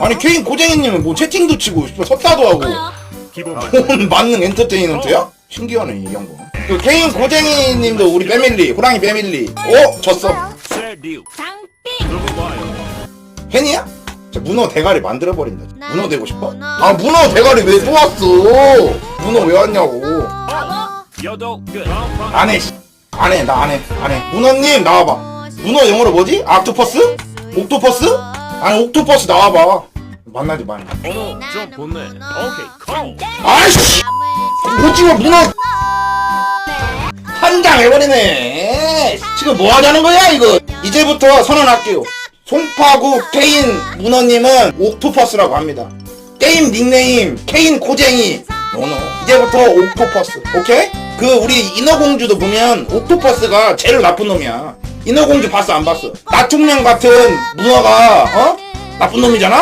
아니 케인 고쟁이님은 뭐 채팅도 치고 씨발 섰다도 하고. 기본 온 만능 엔터테인먼트야? 신기하네 이 양반. 그 케인 고쟁이님도 우리 패밀리 호랑이 패밀리. 어? 졌어. 팬이야? 자, 문어 대가리 만들어버린다. 문어 되고 싶어? 아 문어 대가리 왜 뽑았어? 문어 왜 왔냐고. 안해 안해 나 안해 안해. 문어님 나와봐. 문어 영어로 뭐지? 악토퍼스? 옥토퍼스? 아니 옥토퍼스 나와봐 만나지 마. 번호 좀 보내. 오케이 콜 아이씨! 오징어 문어! 한장 해버리네. 지금 뭐 하자는 거야 이거? 이제부터 선언할게요. 송파구 케인 문어님은 옥토퍼스라고 합니다. 게임 닉네임 케인 고쟁이. 노노. 이제부터 옥토퍼스. 오케이? 그 우리 인어공주도 보면 옥토퍼스가 제일 나쁜 놈이야. 인어공주 봤어 안 봤어? 나퉁령 같은 문어가 어? 나쁜 놈이잖아?